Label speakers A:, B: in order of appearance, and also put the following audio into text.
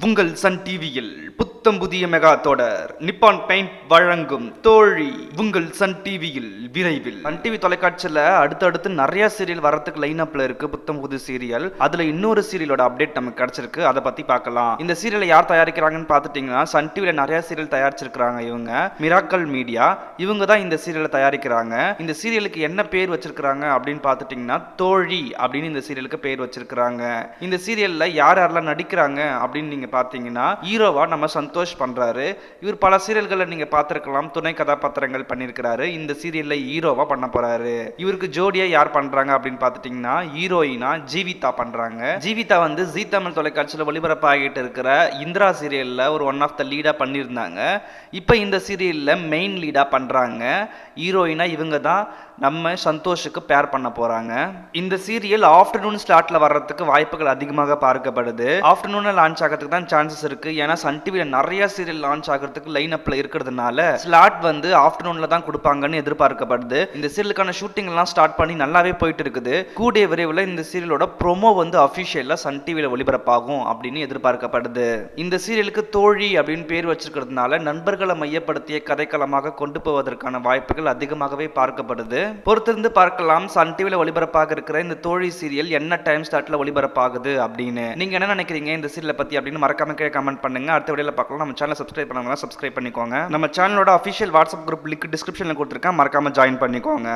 A: உங்கள் சன் டிவியில் புத்தம் புதிய மெகா தொடர். நிப்பான் பெயிண்ட் வழங்கும் தோழி உங்கள் சன் டிவியில் விரைவில். சன் டிவி தொலைக்காட்சியில் அடுத்தடுத்து நிறைய சீரியல் வரத்துக்கு லைன் அப்ல இருக்கு புத்தம் புது சீரியல் அதுல இன்னொரு சீரியலோட அப்டேட் நமக்கு கிடைச்சிருக்கு. அதை பத்தி பார்க்கலாம். இந்த சீரியலை யார் தயாரிக்கிறாங்கன்னு பார்த்துட்டீங்கன்னா சன் டிவில நிறைய சீரியல் தயாரிச்சிருக்காங்க இவங்க. மிராக்கல் மீடியா இவங்க தான் இந்த சீரியலை தயாரிக்கிறாங்க. இந்த சீரியலுக்கு என்ன பேர் வச்சிருக்கிறாங்க அப்படின்னு பார்த்துட்டீங்கன்னா தோழி அப்படின்னு இந்த சீரியலுக்கு பேர் வச்சிருக்கிறாங்க. இந்த சீரியல்ல யார் யாரெல்லாம் நடிக்கிறாங்க அப்படின்னு நீங்க பார்த்தீங்கன்னா ஹீரோவா நம்ம சந்தோஷ் பண்றாரு. இவர் பல சீரியல்களை நீங்க பார்த்திருக்கலாம். துணை கதாபாத்திரங்கள் பண்ணியிருக்கிறாரு. இந்த சீரியல்ல ஹீரோவா பண்ண போகிறாரு இவருக்கு ஜோடியா யார் பண்றாங்க அப்படின்னு பார்த்துட்டிங்கன்னா ஹீரோயினா ஜீவிதா பண்றாங்க. ஜீவிதா வந்து ஜீ தமிழ் தொலைக்காட்சியில் ஒளிபரப்பாகிட்டு இருக்கிற இந்திரா சீரியல்ல ஒரு ஒன் ஆஃப் த லீடா பண்ணியிருந்தாங்க. இப்போ இந்த சீரியல்ல மெயின் லீடா பண்றாங்க. ஹீரோயினா இவங்க தான் நம்ம சந்தோஷுக்கு பேர் பண்ண போறாங்க. இந்த சீரியல் ஆஃப்டர்நூன் ஸ்லாட்டில் வர்றதுக்கு வாய்ப்புகள் அதிகமாக பார்க்கப்படுது. ஆஃப்டர்நூனில் லான்ச் ஆகிறதுக்கு தான் சான்சஸ் இருக்கு. ஏன்னா சன் டிவியில் நிறைய சீரியல் லான்ச் ஆகிறதுக்கு லைன் அப்ல இருக்கிறதுனால ஸ்லாட் வந்து ஆஃப்டர்நூன்ல தான் கொடுப்பாங்கன்னு எதிர்பார்க்கப்படுது. இந்த சீரியலுக்கான ஷூட்டிங் எல்லாம் ஸ்டார்ட் பண்ணி நல்லாவே போயிட்டு இருக்குது. கூடிய விரைவில் இந்த சீரியலோட ப்ரோமோ வந்து அஃபிஷியலா சன் டிவியில் ஒளிபரப்பாகும் அப்படின்னு எதிர்பார்க்கப்படுது. இந்த சீரியலுக்கு தோழி அப்படின்னு பேர் வச்சிருக்கிறதுனால நண்பர்களை மையப்படுத்திய கதைக்களமாக கொண்டு போவதற்கான வாய்ப்புகள் அதிகமாகவே பார்க்கப்படுது. பொறுத்திருந்து பார்க்கலாம் சன் டிவியில் ஒளிபரப்பாக இருக்கிற இந்த தோழி சீரியல் என்ன டைம் ஸ்டார்ட்ல ஒளிபரப்பாகுது அப்படின்னு. நீங்க என்ன நினைக்கிறீங்க இந்த சீரியலை பத்தி அப்படின்னு மறக்காம கமெண்ட் பண்ணுங்க. அடுத்த வீடியோல பார்க்கலாம். நம்ம சேனல் சப்ஸ்கிரைப் பண்ணவங்க சப்ஸ்கிரைப் பண்ணிக்கோங்க. நம்ம சேனலோட அஃபிஷியல் வாட்ஸ்அப் குரூப் லிங்க் டிஸ்கிரிப்ஷனில் கொடுத்துருக்கேன். மறக்காம ஜாயின் பண்ணிக்கோங்க.